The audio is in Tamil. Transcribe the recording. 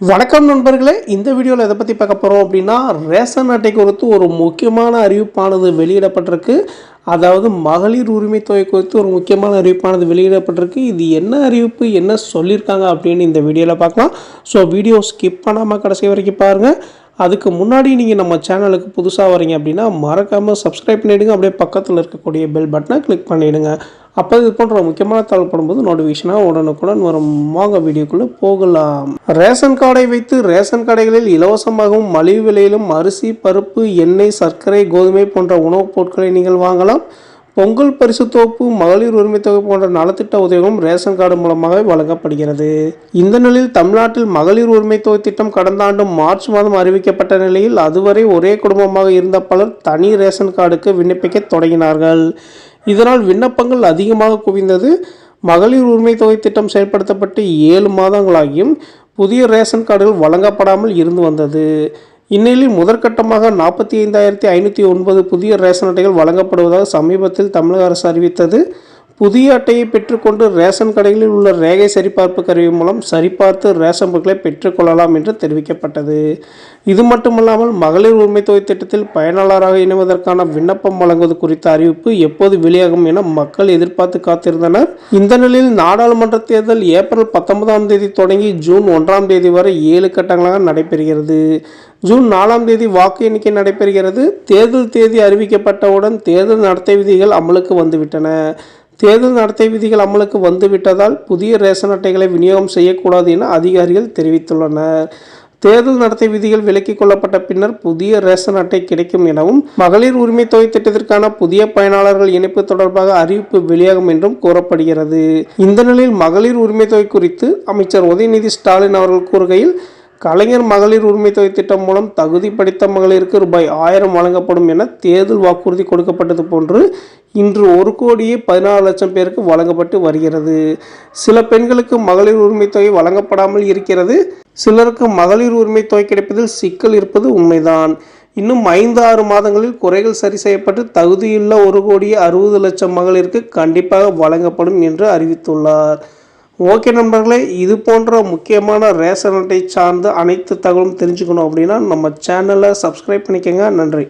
வணக்கம் நண்பர்களே இந்த வீடியோவில் எதை பற்றி பார்க்க போகிறோம் அப்படின்னா ரேஷன் அட்டை குறித்து ஒரு முக்கியமான அறிவிப்பானது வெளியிடப்பட்டிருக்கு. அதாவது மகளிர் உரிமை தொகை குறித்து ஒரு முக்கியமான அறிவிப்பானது வெளியிடப்பட்டிருக்கு. இது என்ன அறிவிப்பு என்ன சொல்லியிருக்காங்க அப்படின்னு இந்த வீடியோவில் பார்க்கலாம். ஸோ வீடியோ ஸ்கிப் பண்ணாமல் கடைசி வரைக்கும் பாருங்கள் அதுக்கு முன்னாடி நீங்கள் நம்ம சேனலுக்கு புதுசாக வரீங்க அப்படின்னா மறக்காமல் சப்ஸ்கிரைப் பண்ணிவிடுங்க அப்படியே பக்கத்தில் இருக்கக்கூடிய பெல் பட்டனை கிளிக் பண்ணிவிடுங்க அப்போ இது போன்ற முக்கியமான தகவல் படும்போது நோட்டிஃபிகேஷனாக உடனுக்குடன் வரும். வாங்க வீடியோக்குள்ளே போகலாம். ரேஷன் கார்டை வைத்து ரேஷன் கடைகளில் இலவசமாகவும் மலிவு விலையிலும் அரிசி பருப்பு எண்ணெய் சர்க்கரை கோதுமை போன்ற உணவுப் பொருட்களை நீங்கள் வாங்கலாம். பொங்கல் பரிசு தொகுப்பு மகளிர் உரிமை தொகை போன்ற நலத்திட்ட உதவிகளும் ரேஷன் கார்டு மூலமாக வழங்கப்படுகிறது. இந்த நிலையில் தமிழ்நாட்டில் மகளிர் உரிமை தொகை திட்டம் கடந்த ஆண்டு மார்ச் மாதம் அறிவிக்கப்பட்ட நிலையில் அதுவரை ஒரே குடும்பமாக இருந்த பலர் தனி ரேஷன் கார்டுக்கு விண்ணப்பிக்க தொடங்கினார்கள். இதனால் விண்ணப்பங்கள் அதிகமாக குவிந்தது. மகளிர் உரிமை தொகை திட்டம் செயல்படுத்தப்பட்டு ஏழு மாதங்களாகியும் புதிய ரேஷன் கார்டுகள் வழங்கப்படாமல் இருந்து வந்தது. இந்நிலையில் முதற்கட்டமாக நாற்பத்தி ஐந்தாயிரத்தி ஐநூற்றி ஒன்பது புதிய ரேஷன் அட்டைகள் வழங்கப்படுவதாக சமீபத்தில் தமிழக அரசு அறிவித்தது. புதிய அட்டையை பெற்றுக்கொண்டு ரேஷன் கடைகளில் உள்ள ரேகை சரிபார்ப்பு கருவி மூலம் சரிபார்த்து ரேஷன் பொருட்களை பெற்றுக்கொள்ளலாம் என்று தெரிவிக்கப்பட்டது. இது மட்டுமல்லாமல் மகளிர் உரிமை தொகை திட்டத்தில் பயனாளராக இணைவதற்கான விண்ணப்பம் வழங்குவது குறித்த அறிவிப்பு எப்போது வெளியாகும் என மக்கள் எதிர்பார்த்து காத்திருந்தனர். இந்த நிலையில் நாடாளுமன்ற தேர்தல் ஏப்ரல் பத்தொன்பதாம் தேதி தொடங்கி ஜூன் ஒன்றாம் தேதி வரை ஏழு கட்டங்களாக நடைபெறுகிறது. ஜூன் நாலாம் தேதி வாக்கு எண்ணிக்கை நடைபெறுகிறது. தேர்தல் தேதி அறிவிக்கப்பட்டவுடன் தேர்தல் நடத்தை விதிகள் அமலுக்கு வந்துவிட்டன. தேர்தல் நடத்தை விதிகள் அமலுக்கு வந்துவிட்டதால் புதிய ரேஷன் அட்டைகளை விநியோகம் செய்யக்கூடாது என அதிகாரிகள் தெரிவித்துள்ளனர். தேர்தல் நடத்தை விதிகள் விலக்கிக் கொள்ளப்பட்ட பின்னர் புதிய ரேஷன் அட்டை கிடைக்கும் எனவும் மகளிர் உரிமை தொகை திட்டத்திற்கான புதிய பயனாளர்கள் இணைப்பு தொடர்பாக அறிவிப்பு வெளியாகும் என்றும் கூறப்படுகிறது. இந்த நிலையில் மகளிர் உரிமை தொகை குறித்து அமைச்சர் உதயநிதி ஸ்டாலின் அவர்கள் கூறுகையில் கலைஞர் மகளிர் உரிமை தொகை திட்டம் மூலம் தகுதி படித்த மகளிருக்கு ரூபாய் ஆயிரம் வழங்கப்படும் என தேர்தல் வாக்குறுதி கொடுக்கப்பட்டது போன்று இன்று ஒரு கோடியே பதினாறு லட்சம் பேருக்கு வழங்கப்பட்டு வருகிறது. சில பெண்களுக்கு மகளிர் உரிமை தொகை வழங்கப்படாமல் இருக்கிறது. சிலருக்கு மகளிர் உரிமை தொகை கிடைப்பதில் சிக்கல் இருப்பது உண்மைதான். இன்னும் ஐந்து ஆறு மாதங்களில் குறைகள் சரி செய்யப்பட்டு தகுதியுள்ள ஒரு கோடியே அறுபது லட்சம் மகளிருக்கு கண்டிப்பாக வழங்கப்படும் என்று அறிவித்துள்ளார். ஓகே நண்பர்களே இது போன்ற முக்கியமான ரேஷன் அட்டை சார்ந்த அனைத்து தகவலும் தெரிஞ்சுக்கணும் அப்படின்னா நம்ம சேனலை சப்ஸ்கிரைப் பண்ணிக்கோங்க. நன்றி.